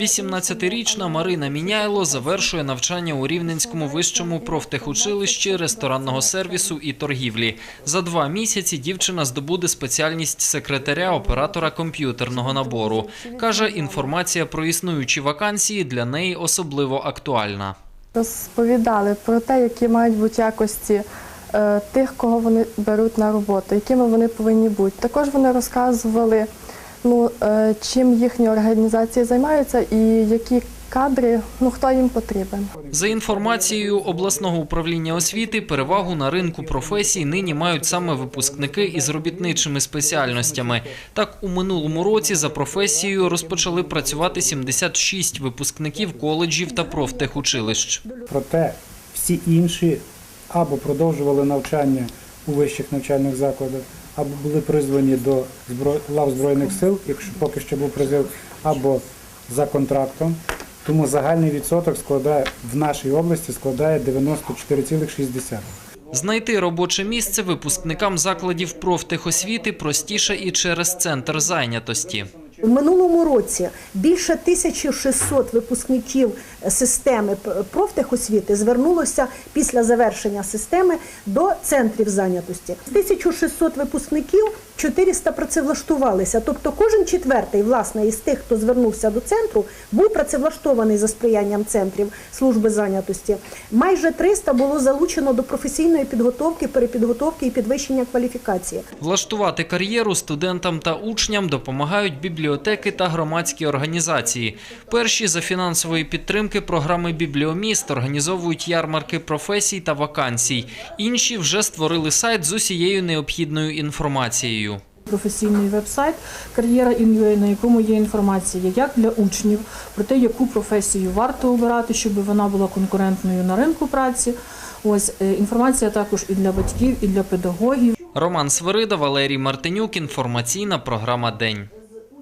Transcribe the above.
18-річна Марина Міняйло завершує навчання у Рівненському вищому профтехучилищі ресторанного сервісу і торгівлі. За два місяці дівчина здобуде спеціальність секретаря оператора комп'ютерного набору. Каже, інформація про існуючі вакансії для неї особливо актуальна. Розповідали про те, які мають бути якості е, тих, кого вони беруть на роботу, якими вони повинні бути. Також вони розказували, ну, е, чим їхні організації займаються і які кадри, ну хто їм потрібен. За інформацією обласного управління освіти, перевагу на ринку професій нині мають саме випускники із робітничими спеціальностями. Так, у минулому році за професією розпочали працювати 76 випускників коледжів та профтехучилищ. Проте всі інші або продовжували навчання у вищих навчальних закладах, або були призвані до лав Збройних сил, якщо поки що був призив, або за контрактом. Тому загальний відсоток складає в нашій області складає 94,6%. Знайти робоче місце випускникам закладів профтехосвіти простіше і через центр зайнятості. У минулому році більше 1600 випускників системи п- профтехосвіти звернулося після завершення системи до центрів зайнятості. З 1600 випускників 400 працевлаштувалися. Тобто кожен четвертий, власне, із тих, хто звернувся до центру, був працевлаштований за сприянням центрів служби зайнятості. Майже 300 було залучено до професійної підготовки, перепідготовки і підвищення кваліфікації. Влаштувати кар'єру студентам та учням допомагають бібліотеки та громадські організації. Перші за фінансової підтримки програми Бібліоміст організовують ярмарки професій та вакансій. Інші вже створили сайт з усією необхідною інформацією. Професійний веб-сайт кар'єра на якому є інформація як для учнів про те, яку професію варто обирати, щоб вона була конкурентною на ринку праці. Ось е, інформація також і для батьків, і для педагогів. Роман Свирида, Валерій Мартинюк. Інформаційна програма День.